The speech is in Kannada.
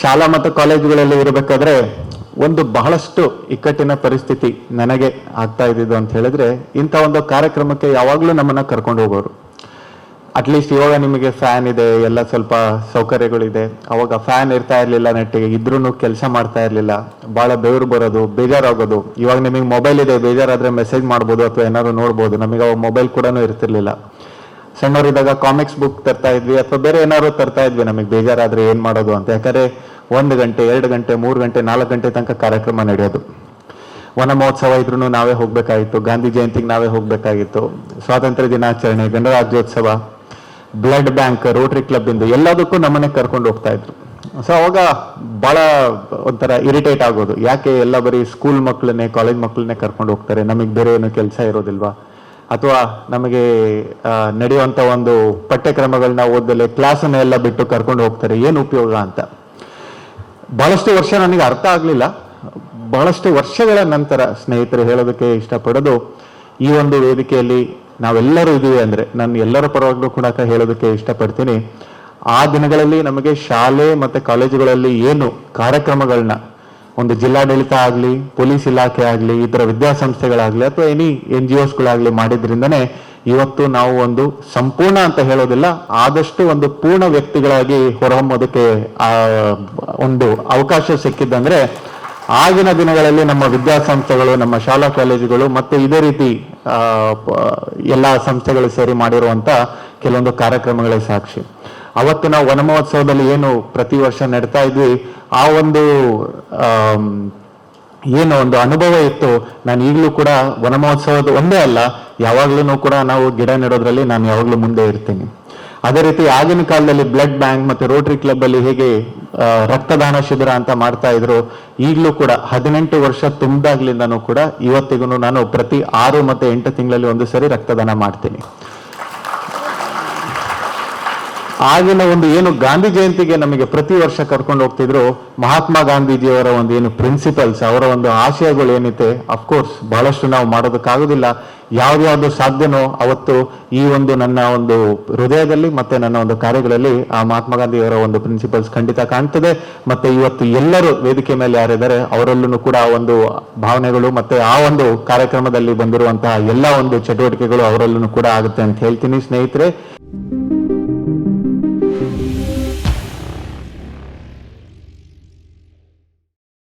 ಶಾಲಾ ಮತ್ತು ಕಾಲೇಜುಗಳಲ್ಲಿ ಇರಬೇಕಾದ್ರೆ ಒಂದು ಬಹಳಷ್ಟು ಇಕ್ಕಟ್ಟಿನ ಪರಿಸ್ಥಿತಿ ನನಗೆ ಆಗ್ತಾ ಇದ್ದಿದ್ದು ಅಂತ ಹೇಳಿದ್ರೆ ಇಂಥ ಒಂದು ಕಾರ್ಯಕ್ರಮಕ್ಕೆ ಯಾವಾಗಲೂ ನಮ್ಮನ್ನ ಕರ್ಕೊಂಡು ಹೋಗೋರು. ಅಟ್ಲೀಸ್ಟ್ ಇವಾಗ ನಿಮಗೆ ಫ್ಯಾನ್ ಇದೆ, ಎಲ್ಲ ಸ್ವಲ್ಪ ಸೌಕರ್ಯಗಳಿದೆ. ಅವಾಗ ಫ್ಯಾನ್ ಇರ್ತಾ ಇರಲಿಲ್ಲ ನೆಟ್ಟಿಗೆ ಇದ್ರೂ ಕೆಲಸ ಮಾಡ್ತಾ ಇರ್ಲಿಲ್ಲ. ಬಹಳ ಬೆವರು ಬರೋದು, ಬೇಜಾರಾಗೋದು. ಇವಾಗ ನಿಮಗೆ ಮೊಬೈಲ್ ಇದೆ, ಬೇಜಾರಾದ್ರೆ ಮೆಸೇಜ್ ಮಾಡ್ಬೋದು ಅಥವಾ ಏನಾದ್ರು ನೋಡ್ಬೋದು. ನಮಗೆ ಅವಾಗ ಮೊಬೈಲ್ ಕೂಡ ಇರ್ತಿರ್ಲಿಲ್ಲ. ಸಣ್ಣವರಿದ್ದಾಗ ಕಾಮಿಕ್ಸ್ ಬುಕ್ ತರ್ತಾ ಇದ್ವಿ, ಅಥವಾ ಬೇರೆ ಏನಾದ್ರು ತರ್ತಾ ಇದ್ವಿ. ನಮಗೆ ಬೇಜಾರಾದ್ರೆ ಏನು ಮಾಡೋದು ಅಂತ. ಯಾಕಂದ್ರೆ ಒಂದು ಗಂಟೆ, ಎರಡು ಗಂಟೆ, ಮೂರು ಗಂಟೆ, ನಾಲ್ಕು ಗಂಟೆ ತನಕ ಕಾರ್ಯಕ್ರಮ ನಡೆಯೋದು. ವನ ಮಹೋತ್ಸವ ಇದ್ರೂ ನಾವೇ ಹೋಗಬೇಕಾಗಿತ್ತು. ಗಾಂಧಿ ಜಯಂತಿಗೆ ನಾವೇ ಹೋಗಬೇಕಾಗಿತ್ತು. ಸ್ವಾತಂತ್ರ್ಯ ದಿನಾಚರಣೆ, ಗಣರಾಜ್ಯೋತ್ಸವ, ಬ್ಲಡ್ ಬ್ಯಾಂಕ್, ರೋಟರಿ ಕ್ಲಬ್ ಇಂದು ಎಲ್ಲದಕ್ಕೂ ನಮ್ಮನೆ ಕರ್ಕೊಂಡು ಹೋಗ್ತಾ ಇದ್ರು. ಸೊ ಅವಾಗ ಬಹಳ ಒಂಥರ ಇರಿಟೇಟ್ ಆಗೋದು. ಯಾಕೆ ಎಲ್ಲ ಬರೀ ಸ್ಕೂಲ್ ಮಕ್ಕಳನ್ನೇ ಕಾಲೇಜ್ ಮಕ್ಕಳನ್ನೇ ಕರ್ಕೊಂಡು ಹೋಗ್ತಾರೆ? ನಮಗೆ ಬೇರೆ ಏನೋ ಕೆಲಸ ಇರೋದಿಲ್ವಾ? ಅಥವಾ ನಮಗೆ ನಡೆಯುವಂತ ಒಂದು ಪಠ್ಯಕ್ರಮಗಳನ್ನ ಓದಲೆ ಕ್ಲಾಸನ್ನ ಎಲ್ಲ ಬಿಟ್ಟು ಕರ್ಕೊಂಡು ಹೋಗ್ತಾರೆ, ಏನು ಉಪಯೋಗ ಅಂತ? ಬಹಳಷ್ಟು ವರ್ಷ ನನಗೆ ಅರ್ಥ ಆಗಲಿಲ್ಲ. ಬಹಳಷ್ಟು ವರ್ಷಗಳ ನಂತರ ಸ್ನೇಹಿತರು ಹೇಳೋದಕ್ಕೆ ಇಷ್ಟಪಡೋದು, ಈ ಒಂದು ವೇದಿಕೆಯಲ್ಲಿ ನಾವೆಲ್ಲರೂ ಇದೀವಿ ಅಂದ್ರೆ, ನಾನು ಎಲ್ಲರ ಪರವಾಗಿ ಕೂಡ ಹೇಳೋದಕ್ಕೆ ಇಷ್ಟಪಡ್ತೀನಿ. ಆ ದಿನಗಳಲ್ಲಿ ನಮಗೆ ಶಾಲೆ ಮತ್ತೆ ಕಾಲೇಜುಗಳಲ್ಲಿ ಏನು ಕಾರ್ಯಕ್ರಮಗಳನ್ನ ಒಂದು ಜಿಲ್ಲಾಡಳಿತ ಆಗಲಿ, ಪೊಲೀಸ್ ಇಲಾಖೆ ಆಗಲಿ, ಇತರ ವಿದ್ಯಾಸಂಸ್ಥೆಗಳಾಗಲಿ ಅಥವಾ ಎನಿ ಎನ್ ಜಿ ಒಸ್ಗಳಾಗಲಿ ಮಾಡಿದ್ರಿಂದನೇ ಇವತ್ತು ನಾವು ಒಂದು ಸಂಪೂರ್ಣ ಅಂತ ಹೇಳೋದಿಲ್ಲ, ಆದಷ್ಟು ಒಂದು ಪೂರ್ಣ ವ್ಯಕ್ತಿಗಳಾಗಿ ಹೊರಹೊಮ್ಮೋದಕ್ಕೆ ಒಂದು ಅವಕಾಶ ಸಿಕ್ಕಿದ್ದಂದ್ರೆ ಆಗಿನ ದಿನಗಳಲ್ಲಿ ನಮ್ಮ ವಿದ್ಯಾಸಂಸ್ಥೆಗಳು, ನಮ್ಮ ಶಾಲಾ ಕಾಲೇಜುಗಳು ಮತ್ತೆ ಇದೇ ರೀತಿ ಎಲ್ಲಾ ಸಂಸ್ಥೆಗಳು ಸೇರಿ ಮಾಡಿರುವಂಥ ಕೆಲವೊಂದು ಕಾರ್ಯಕ್ರಮಗಳೇ ಸಾಕ್ಷಿ. ಅವತ್ತು ನಾವು ವನಮಹೋತ್ಸವದಲ್ಲಿ ಏನು ಪ್ರತಿ ವರ್ಷ ನಡ್ತಾ ಇದ್ವಿ, ಆ ಒಂದು ಏನು ಒಂದು ಅನುಭವ ಇತ್ತು. ನಾನು ಈಗಲೂ ಕೂಡ ವನಮಹೋತ್ಸವದ ಒಂದೇ ಅಲ್ಲ ಯಾವಾಗ್ಲೂ ಕೂಡ ನಾವು ಗಿಡ ನೆಡೋದ್ರಲ್ಲಿ ನಾನು ಯಾವಾಗ್ಲೂ ಮುಂದೆ ಇರ್ತೀನಿ. ಅದೇ ರೀತಿ ಆಗಿನ ಕಾಲದಲ್ಲಿ ಬ್ಲಡ್ ಬ್ಯಾಂಕ್ ಮತ್ತೆ ರೋಟರಿ ಕ್ಲಬ್ ಅಲ್ಲಿ ಹೇಗೆ ರಕ್ತದಾನ ಶಿಬಿರ ಅಂತ ಮಾಡ್ತಾ ಇದ್ರು, ಈಗಲೂ ಕೂಡ ಹದಿನೆಂಟು ವರ್ಷ ತುಂಬಿದಾಗ್ಲಿಂದನೂ ಕೂಡ ಇವತ್ತಿಗೂ ನಾನು ಪ್ರತಿ ಆರು ಮತ್ತೆ ಎಂಟು ತಿಂಗಳಲ್ಲಿ ಒಂದು ಸರಿ ರಕ್ತದಾನ ಮಾಡ್ತೀನಿ. ಆಗಿನ ಒಂದು ಏನು ಗಾಂಧಿ ಜಯಂತಿಗೆ ನಮಗೆ ಪ್ರತಿ ವರ್ಷ ಕರ್ಕೊಂಡು ಹೋಗ್ತಿದ್ರು, ಮಹಾತ್ಮ ಗಾಂಧೀಜಿಯವರ ಒಂದು ಏನು ಪ್ರಿನ್ಸಿಪಲ್ಸ್ ಅವರ ಒಂದು ಆಶಯಗಳು ಏನಿದೆ ಅಫ್ಕೋರ್ಸ್ ಬಹಳಷ್ಟು ನಾವು ಮಾಡೋದಕ್ಕಾಗೋದಿಲ್ಲ. ಯಾವ್ದ್ಯಾವ್ದು ಸಾಧ್ಯನೋ ಅವತ್ತು ಈ ಒಂದು ನನ್ನ ಒಂದು ಹೃದಯದಲ್ಲಿ ಮತ್ತೆ ನನ್ನ ಒಂದು ಕಾರ್ಯಗಳಲ್ಲಿ ಆ ಮಹಾತ್ಮ ಗಾಂಧಿಯವರ ಒಂದು ಪ್ರಿನ್ಸಿಪಲ್ಸ್ ಖಂಡಿತ ಕಾಣ್ತದೆ. ಮತ್ತೆ ಇವತ್ತು ಎಲ್ಲರೂ ವೇದಿಕೆ ಮೇಲೆ ಯಾರಿದ್ದಾರೆ, ಅವರಲ್ಲೂ ಕೂಡ ಆ ಒಂದು ಭಾವನೆಗಳು ಮತ್ತೆ ಆ ಒಂದು ಕಾರ್ಯಕ್ರಮದಲ್ಲಿ ಬಂದಿರುವಂತಹ ಎಲ್ಲ ಒಂದು ಚಟುವಟಿಕೆಗಳು ಅವರಲ್ಲೂ ಕೂಡ ಆಗುತ್ತೆ ಅಂತ ಹೇಳ್ತೀನಿ ಸ್ನೇಹಿತರೆ.